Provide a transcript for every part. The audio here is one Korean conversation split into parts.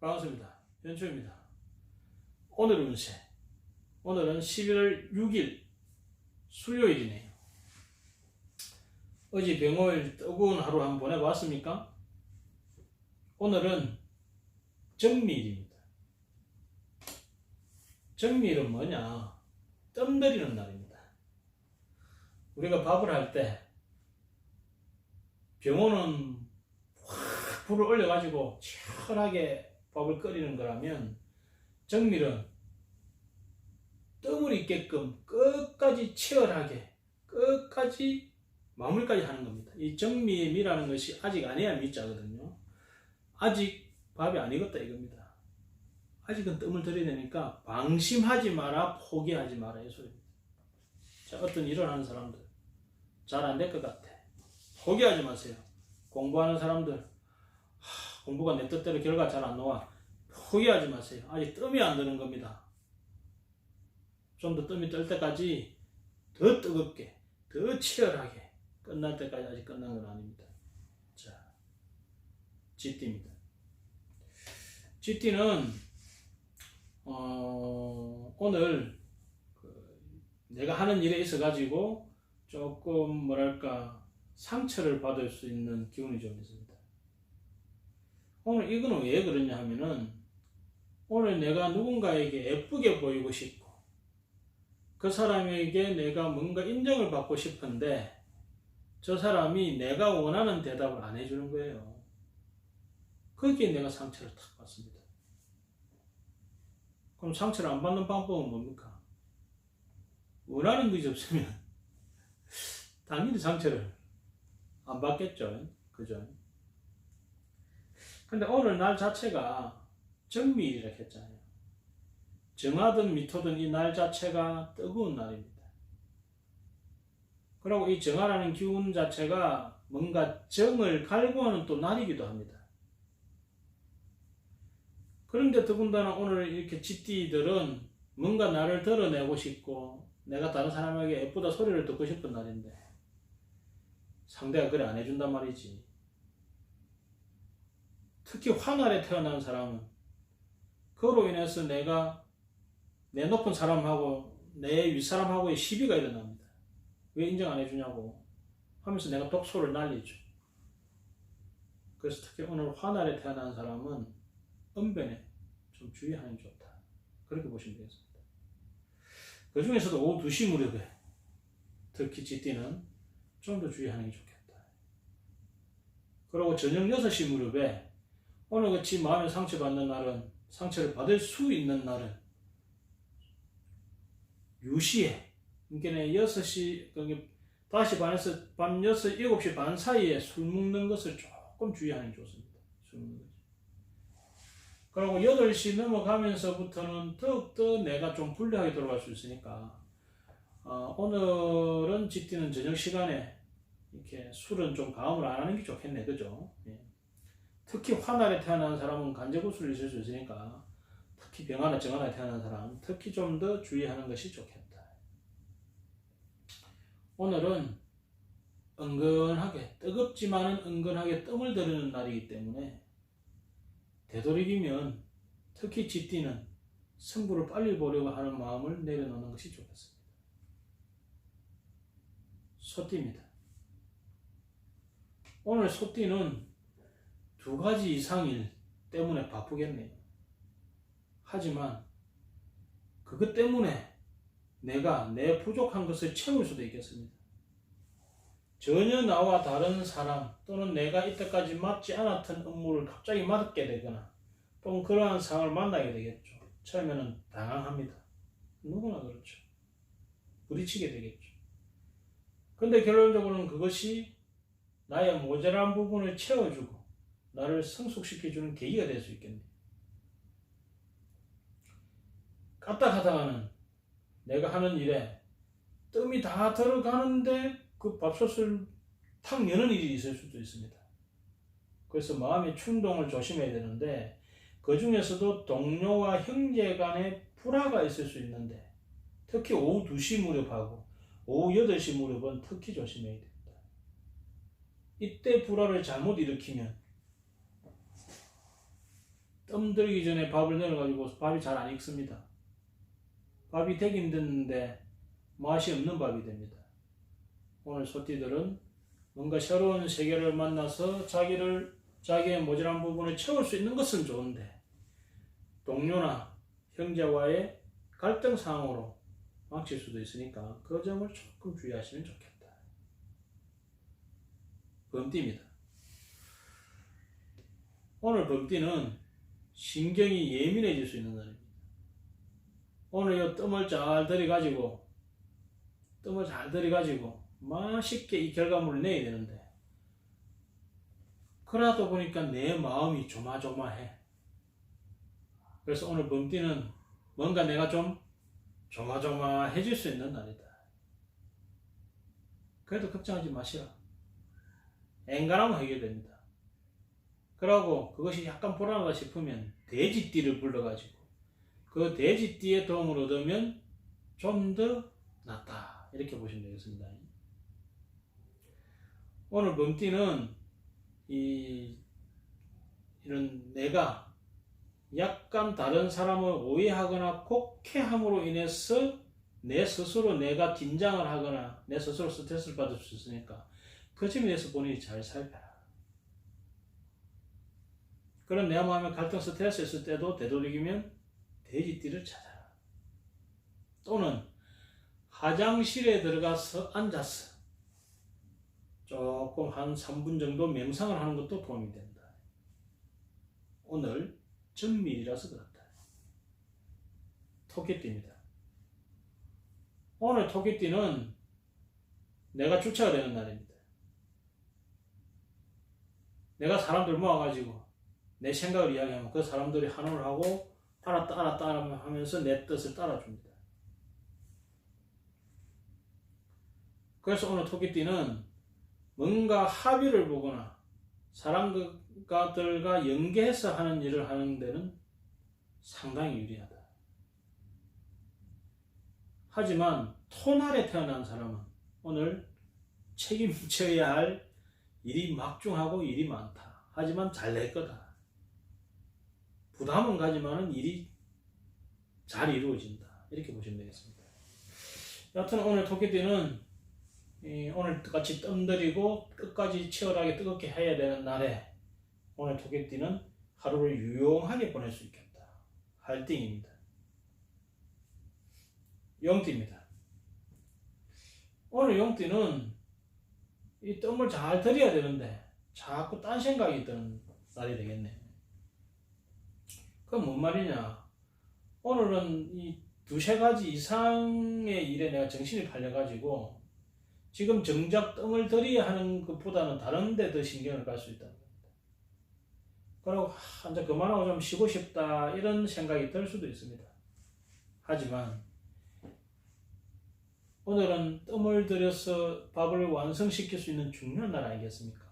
반갑습니다. 연초입니다. 오늘 운세. 오늘은 11월 6일 수요일이네요. 어제 병월 뜨거운 하루 한번 보내봤습니까? 오늘은 정미일입니다. 정미일은 뭐냐? 뜸 들이는 날입니다. 우리가 밥을 할 때 병원은 확 불을 올려가지고 치열하게 밥을 끓이는 거라면 정밀은 뜸을 있게끔 끝까지 치열하게 끝까지 마무리까지 하는 겁니다. 이 정미미라는 것이 아직 아니야 미자거든요. 아직 밥이 안 익었다 이겁니다. 아직은 뜸을 들여야 되니까 방심하지 마라 포기하지 마라 이 소리입니다. 자 어떤 일을 하는 사람들 잘 안 될 것 같아. 포기하지 마세요. 공부하는 사람들 하, 공부가 내 뜻대로 결과 잘 안 나와. 포기하지 마세요. 아직 뜸이 안 드는 겁니다. 좀 더 뜸이 뜰 때까지 더 뜨겁게, 더 치열하게 끝날 때까지 아직 끝난 건 아닙니다. 자, GT입니다. GT는 어, 오늘 그 내가 하는 일에 있어 가지고 조금 뭐랄까 상처를 받을 수 있는 기운이 좀 있습니다. 오늘 이거는 왜 그러냐 하면은 오늘 내가 누군가에게 예쁘게 보이고 싶고 그 사람에게 내가 뭔가 인정을 받고 싶은데 저 사람이 내가 원하는 대답을 안 해주는 거예요. 거기에 내가 상처를 탁 받습니다. 그럼 상처를 안 받는 방법은 뭡니까? 원하는 것이 없으면 당연히 상처를 안 받겠죠. 그죠? 근데 오늘 날 자체가 정미일이라 했잖아요. 정하든 미토든 이 날 자체가 뜨거운 날입니다. 그리고 이 정하라는 기운 자체가 뭔가 정을 갈구하는 또 날이기도 합니다. 그런데 더군다나 오늘 이렇게 지띠들은 뭔가 나를 드러내고 싶고 내가 다른 사람에게 예쁘다 소리를 듣고 싶은 날인데 상대가 그래 안 해준단 말이지. 특히 화날에 태어난 사람은 그로 인해서 내가 내 높은 사람하고 내 윗사람하고의 시비가 일어납니다. 왜 인정 안 해주냐고 하면서 내가 독소를 날리죠. 그래서 특히 오늘 화날에 태어난 사람은 은변에 좀 주의하는 게 좋다. 그렇게 보시면 되겠습니다. 그 중에서도 오후 2시 무렵에 특히 쥐띠는 좀 더 주의하는 게 좋겠다. 그리고 저녁 6시 무렵에 오늘 같이 마음에 상처받는 날은 상처를 받을 수 있는 날은 유시에 그러니까 6시 그러니까 5시 반에서 밤 6, 7시 반 사이에 술 먹는 것을 조금 주의하는 게 좋습니다. 술 먹는 것. 그리고 8시 넘어가면서부터는 더욱더 내가 좀 불리하게 돌아갈 수 있으니까 어, 오늘은 집티는 저녁 시간에 이렇게 술은 좀 가음을 안 하는 게 좋겠네, 그죠? 예. 특히 화날에 태어난 사람은 간제구술이 있을 수 있으니까 특히 병하나 정하나 태어난 사람 특히 좀 더 주의하는 것이 좋겠다. 오늘은 은근하게 뜨겁지만은 은근하게 뜸을 들이는 날이기 때문에 되도록이면 특히 쥐띠는 승부를 빨리 보려고 하는 마음을 내려놓는 것이 좋겠습니다. 소띠입니다. 오늘 소띠는 두 가지 이상일 때문에 바쁘겠네요. 하지만 그것 때문에 내가 내 부족한 것을 채울 수도 있겠습니다. 전혀 나와 다른 사람 또는 내가 이때까지 맡지 않았던 업무를 갑자기 맡게 되거나 또는 그러한 상황을 만나게 되겠죠. 처음에는 당황합니다. 누구나 그렇죠. 부딪히게 되겠죠. 근데 결론적으로는 그것이 나의 모자란 부분을 채워주고 나를 성숙시켜주는 계기가 될 수 있겠네요. 까딱하다가는 내가 하는 일에 뜸이 다 들어가는데 그 밥솥을 탁 여는 일이 있을 수도 있습니다. 그래서 마음의 충동을 조심해야 되는데 그 중에서도 동료와 형제 간의 불화가 있을 수 있는데 특히 오후 2시 무렵하고 오후 8시 무렵은 특히 조심해야 됩니다. 이때 불화를 잘못 일으키면 뜸 들기 전에 밥을 넣어가지고 밥이 잘 안 익습니다. 밥이 되긴 됐는데 맛이 없는 밥이 됩니다. 오늘 소띠들은 뭔가 새로운 세계를 만나서 자기를 자기의 모자란 부분을 채울 수 있는 것은 좋은데 동료나 형제와의 갈등 상황으로 막칠 수도 있으니까 그 점을 조금 주의하시면 좋겠다. 범띠입니다. 오늘 범띠는 신경이 예민해질 수 있는 날입니다. 오늘 이 뜸을 잘 들이가지고 뜸을 잘 들이가지고 맛있게 이 결과물을 내야 되는데 그러다 보니까 내 마음이 조마조마해. 그래서 오늘 범띠는 뭔가 내가 좀 조마조마해질 수 있는 날이다. 그래도 걱정하지 마시라. 엔간하면 해결됩니다. 그러고 그것이 약간 불안하다 싶으면 돼지띠를 불러가지고 그 돼지띠의 도움을 얻으면 좀 더 낫다. 이렇게 보시면 되겠습니다. 오늘 범띠는 이 이런 내가 약간 다른 사람을 오해하거나 곡해함으로 인해서 내 스스로 내가 긴장을 하거나 내 스스로 스트레스를 받을 수 있으니까 그 점에 대해서 본인이 잘 살펴라. 그런 내 마음에 갈등 스트레스 있을 때도 되도록이면 돼지띠를 찾아라. 또는 화장실에 들어가서 앉아서 조금 한 3분 정도 명상을 하는 것도 도움이 된다. 오늘 전밀이라서 그렇다. 토끼띠입니다. 오늘 토끼띠는 내가 주체가 되는 날입니다. 내가 사람들 모아가지고 내 생각을 이야기하면 그 사람들이 환호를 하고 알았다 알았다 하면서 내 뜻을 따라줍니다. 그래서 오늘 토끼띠는 뭔가 합의를 보거나 사람들과 연계해서 하는 일을 하는 데는 상당히 유리하다. 하지만 토날에 태어난 사람은 오늘 책임져야 할 일이 막중하고 일이 많다. 하지만 잘 낼 거다. 부담은 가지만은 일이 잘 이루어진다. 이렇게 보시면 되겠습니다. 여하튼 오늘 토끼띠는 오늘 같이 뜸들이고 끝까지 치열하게 뜨겁게 해야 되는 날에 오늘 토끼띠는 하루를 유용하게 보낼 수 있겠다. 할띵입니다. 용띠입니다. 오늘 용띠는 이 뜸을 잘 들여야 되는데 자꾸 딴 생각이 드는 날이 되겠네. 그건 뭔 말이냐? 오늘은 이 두세 가지 이상의 일에 내가 정신이 팔려가지고 지금 정작 뜸을 들여야 하는 것보다는 다른 데 더 신경을 갈 수 있다는 겁니다. 그리고 하, 이제 그만하고 좀 쉬고 싶다 이런 생각이 들 수도 있습니다. 하지만 오늘은 뜸을 들여서 밥을 완성시킬 수 있는 중요한 날 아니겠습니까?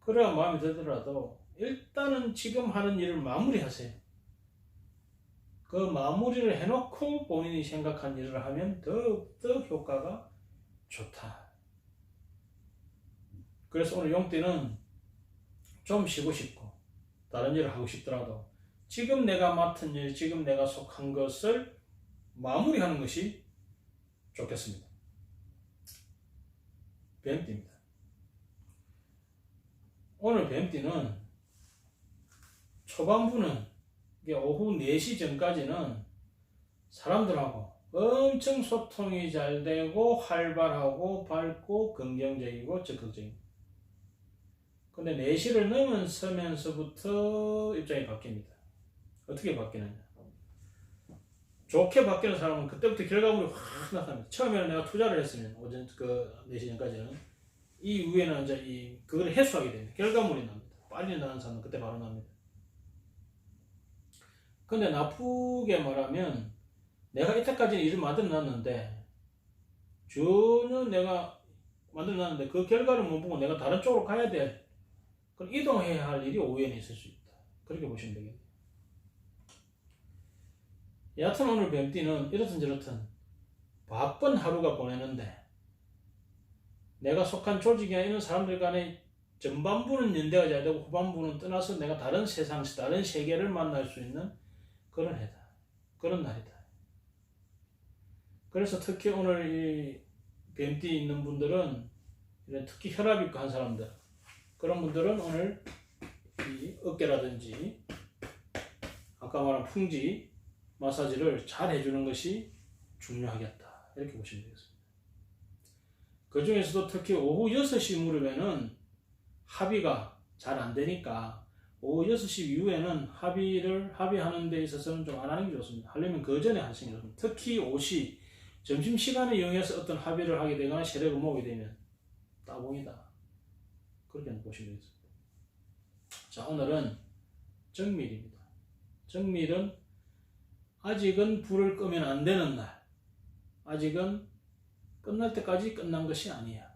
그래야 마음에 들더라도 일단은 지금 하는 일을 마무리하세요. 그 마무리를 해놓고 본인이 생각한 일을 하면 더욱더 효과가 좋다. 그래서 오늘 용띠는 좀 쉬고 싶고 다른 일을 하고 싶더라도 지금 내가 맡은 일, 지금 내가 속한 것을 마무리하는 것이 좋겠습니다. 뱀띠입니다. 오늘 뱀띠는 초반부는 오후 4시 전까지는 사람들하고 엄청 소통이 잘 되고 활발하고 밝고 긍정적이고 적극적입니다. 근데 4시를 넘어서면서부터 입장이 바뀝니다. 어떻게 바뀌느냐? 좋게 바뀌는 사람은 그때부터 결과물이 확 나타납니다. 처음에는 내가 투자를 했으면 오전 그 4시 전까지는 이 위에는 이제 이 그걸 해소하게 됩니다. 결과물이 납니다. 빨리 나는 사람은 그때 바로 납니다. 근데 나쁘게 말하면 내가 이때까지는 일을 만들어 놨는데 전혀 내가 만들어 놨는데 그 결과를 못 보고 내가 다른 쪽으로 가야 돼. 그럼 이동해야 할 일이 오해는 있을 수 있다. 그렇게 보시면 되겠네요. 여하튼 오늘 뱀띠는 이렇든 저렇든 바쁜 하루가 보내는데 내가 속한 조직이나 이런 사람들 간의 전반부는 연대가 잘 되고 후반부는 떠나서 내가 다른 세상, 다른 세계를 만날 수 있는 그런 해다. 그런 날이다. 그래서 특히 오늘 이 뱀띠 있는 분들은 이런 특히 혈압이 한 사람들 그런 분들은 오늘 이 어깨라든지 아까 말한 풍지 마사지를 잘 해주는 것이 중요하겠다 이렇게 보시면 되겠습니다. 그 중에서도 특히 오후 6시 무렵에는 합의가 잘 안 되니까 오후 6시 이후에는 합의를 합의하는 데 있어서는 좀 안 하는 게 좋습니다. 하려면 그 전에 하시는 게 좋습니다. 특히 오시 점심시간에 이용해서 어떤 합의를 하게 되거나 세력을 모으게 되면 따봉이다. 그렇게 보시면 되겠습니다. 자, 오늘은 정밀입니다. 정밀은 아직은 불을 끄면 안 되는 날. 아직은 끝날 때까지 끝난 것이 아니야.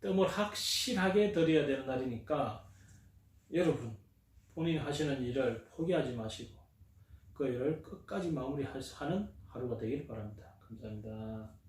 뜸을 확실하게 들여야 되는 날이니까 여러분 본인이 하시는 일을 포기하지 마시고 그 일을 끝까지 마무리하는 하루가 되길 바랍니다. 감사합니다.